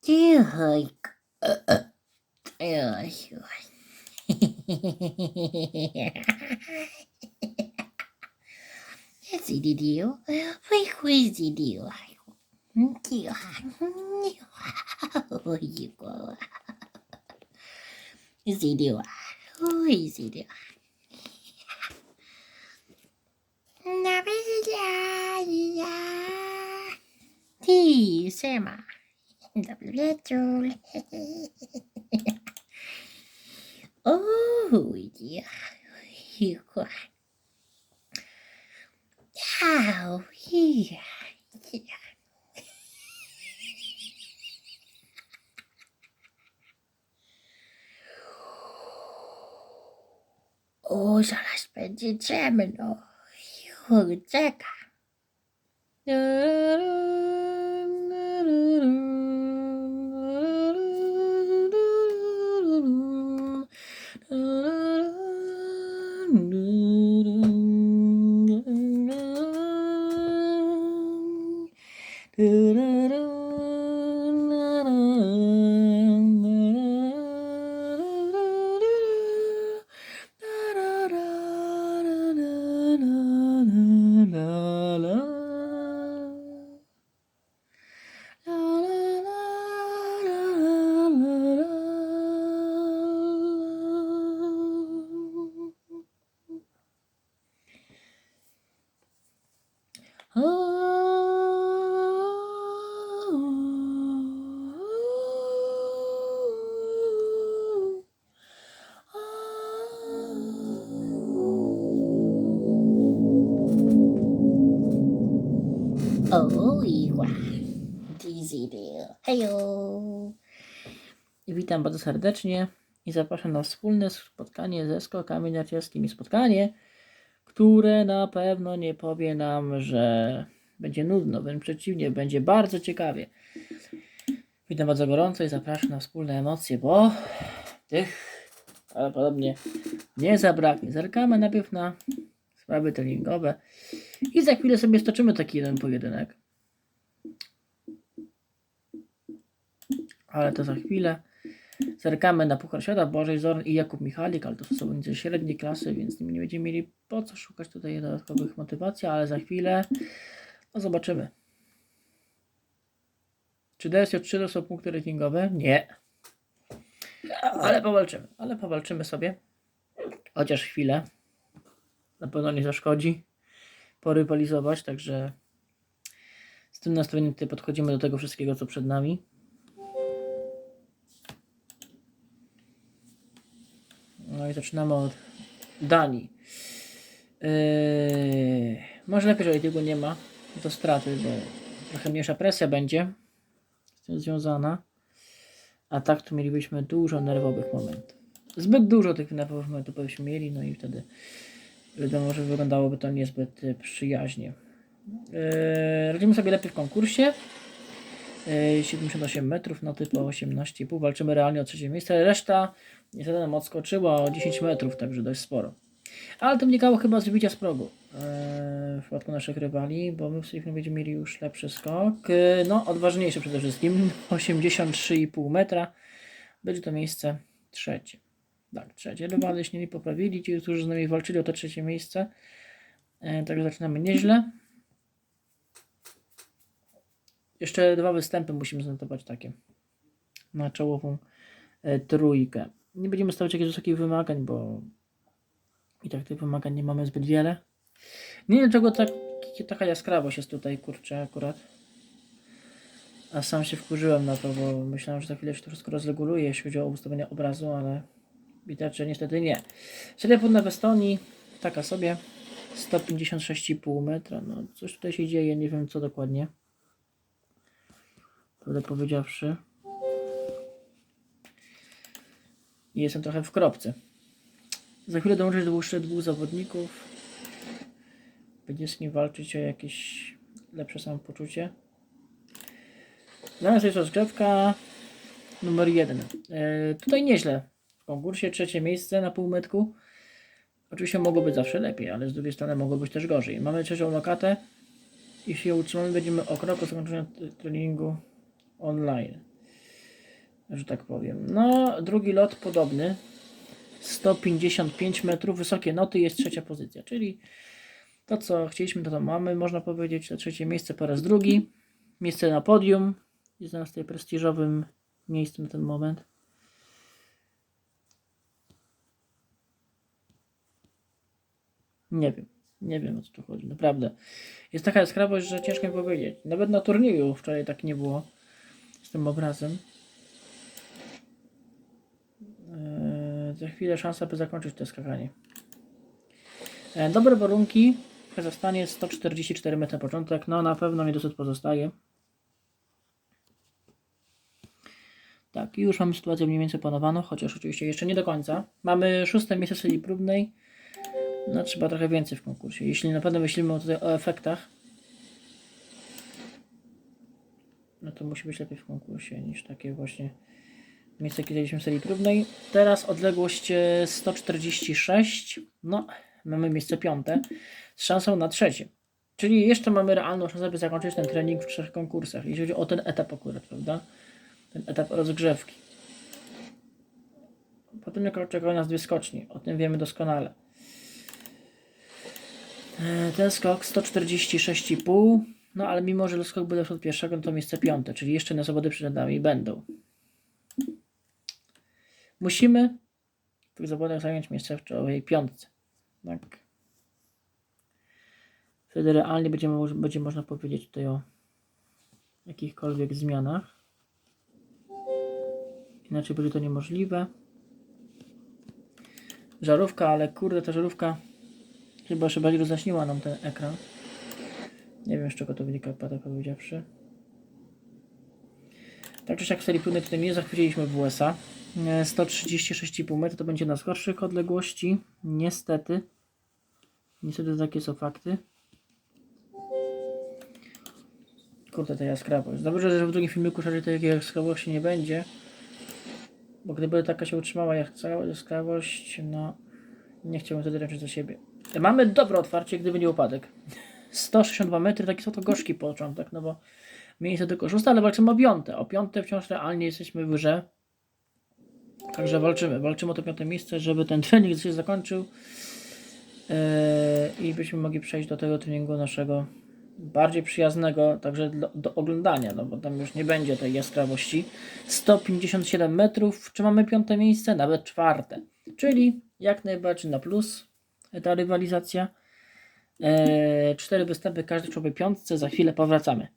最后一个，哎呦，笑死！嘿嘿嘿嘿嘿嘿嘿嘿嘿嘿嘿嘿嘿嘿，是弟弟哦，不会是弟弟吧？牛啊牛啊，我一个了，是弟弟啊，我也是弟弟。那不一样一样，听什么？W oh, yeah. yeah. Oh, yeah. yeah. oh, shall I spend your Gemini? Oh, Jack. Hejo. Witam bardzo serdecznie i zapraszam na wspólne spotkanie ze skokami narciarskimi. Spotkanie, które na pewno nie powie nam, że będzie nudno, wręcz przeciwnie, będzie bardzo ciekawie. Witam bardzo gorąco i zapraszam na wspólne emocje, bo tych prawdopodobnie nie zabraknie. Zerkamy najpierw na sprawy treningowe i za chwilę sobie stoczymy taki jeden pojedynek. Ale to za chwilę. Zerkamy na Puchar Świata, Bożej Zorn i Jakub Michalik, ale to są zawodnicy średniej klasy, więc nie będziemy mieli po co szukać tutaj dodatkowych motywacji, ale za chwilę no zobaczymy. Czy DSJ3 to są punkty ratingowe? Nie. Ale powalczymy, ale powalczymy sobie. Chociaż chwilę. Na pewno nie zaszkodzi porywalizować, także z tym nastawieniem tutaj podchodzimy do tego wszystkiego, co przed nami. No i zaczynamy od Danii. Yy, może lepiej, jeżeli tego nie ma, to straty, bo trochę mniejsza presja będzie z tym związana. A tak to mielibyśmy dużo nerwowych momentów. Zbyt dużo tych nerwowych momentów byśmy mieli, no i wtedy wiadomo, że wyglądałoby to niezbyt przyjaźnie. Yy, radzimy sobie lepiej w konkursie. Yy, 78 metrów, no typu 18,5. Walczymy realnie o trzecie miejsce. Reszta niestety nam odskoczyła o 10 metrów, także dość sporo. Ale to wynikało chyba z wybicia z progu yy, w przypadku naszych rywali, bo my w sobie będziemy mieli już lepszy skok. Yy, no, odważniejszy przede wszystkim. 83,5 metra. Będzie to miejsce trzecie. Tak, trzecie. Rywale się nie poprawili, ci, którzy z nami walczyli o to trzecie miejsce. E, także zaczynamy nieźle. Jeszcze dwa występy musimy zanotować takie. Na czołową e, trójkę. Nie będziemy stawiać jakichś wysokich wymagań, bo i tak tych wymagań nie mamy zbyt wiele. Nie wiem dlaczego tak, taka jaskrawość jest tutaj, kurczę, akurat. A sam się wkurzyłem na to, bo myślałem, że za chwilę się to wszystko rozreguluje, jeśli chodzi o ustawienie obrazu, ale widać, że niestety nie. Średnia płynna w Estonii, taka sobie, 156,5 metra. No, coś tutaj się dzieje, nie wiem co dokładnie. Prawdę powiedziawszy. Jestem trochę w kropce. Za chwilę dołączę do jeszcze dwóch zawodników. Będzie z nim walczyć o jakieś lepsze samopoczucie. Dla nas jest rozgrzewka numer jeden. E, tutaj nieźle w konkursie, trzecie miejsce na półmetku. Oczywiście mogło być zawsze lepiej, ale z drugiej strony mogło być też gorzej. Mamy trzecią lokatę. Jeśli ją utrzymamy, będziemy o krok od zakończenia treningu online. Że tak powiem. No, drugi lot podobny. 155 metrów, wysokie noty, jest trzecia pozycja, czyli to co chcieliśmy, to to mamy, można powiedzieć, to trzecie miejsce po raz drugi. Miejsce na podium. Jest nas tutaj prestiżowym miejscem na ten moment. Nie wiem. Nie wiem o co tu chodzi, naprawdę. Jest taka jaskrawość, że ciężko mi powiedzieć. Nawet na turnieju wczoraj tak nie było tym obrazem. Eee, za chwilę szansa, by zakończyć to skakanie. E, dobre warunki. Kazachstanie 144 metry na początek. No na pewno mi dosyć pozostaje. Tak, już mamy sytuację mniej więcej panowaną, chociaż oczywiście jeszcze nie do końca. Mamy szóste miejsce w serii próbnej. No trzeba trochę więcej w konkursie. Jeśli naprawdę myślimy tutaj o efektach, no to musi być lepiej w konkursie niż takie właśnie miejsce, jakie mieliśmy w serii próbnej. Teraz odległość e, 146. No, mamy miejsce piąte z szansą na trzecie. Czyli jeszcze mamy realną szansę, by zakończyć ten trening w trzech konkursach. Jeśli chodzi o ten etap akurat, prawda? Ten etap rozgrzewki. Potem czekają nas dwie skoczni. O tym wiemy doskonale. E, Ten skok 146,5. No ale mimo, że skok był od pierwszego, no to miejsce piąte, czyli jeszcze na zawody przed nami będą. Musimy w tych zawodach zająć miejsce w czołowej piątce. Tak. Wtedy realnie będzie, będzie można powiedzieć tutaj o jakichkolwiek zmianach. Inaczej będzie to niemożliwe. Żarówka, ale kurde, ta żarówka chyba jeszcze bardziej rozaśniła nam ten ekran. Nie wiem z czego to wynika, prawdę powiedziawszy. Tak czy siak w serii tutaj nie zachwyciliśmy w USA. E, 136,5 metra to będzie na gorszych odległości. Niestety. Niestety takie są fakty. Kurde, ta jaskrawość. Dobrze, że w drugim filmiku szerzej tej jaskrawości nie będzie. Bo gdyby taka się utrzymała jaskra- jaskrawość, no nie chciałbym wtedy ręczyć za siebie. Mamy dobre otwarcie, gdyby nie upadek. 162 metry, taki są to gorzki początek, no bo miejsce tylko szóste, ale walczymy o piąte. O piąte wciąż realnie jesteśmy wyżej. Także walczymy. Walczymy o to piąte miejsce, żeby ten trening się zakończył yy, i byśmy mogli przejść do tego treningu naszego bardziej przyjaznego także do, do oglądania, no bo tam już nie będzie tej jaskrawości. 157 metrów, czy mamy piąte miejsce? Nawet czwarte. Czyli jak najbardziej na plus ta rywalizacja. E, cztery występy, każdy w czołowej piątce. Za chwilę powracamy.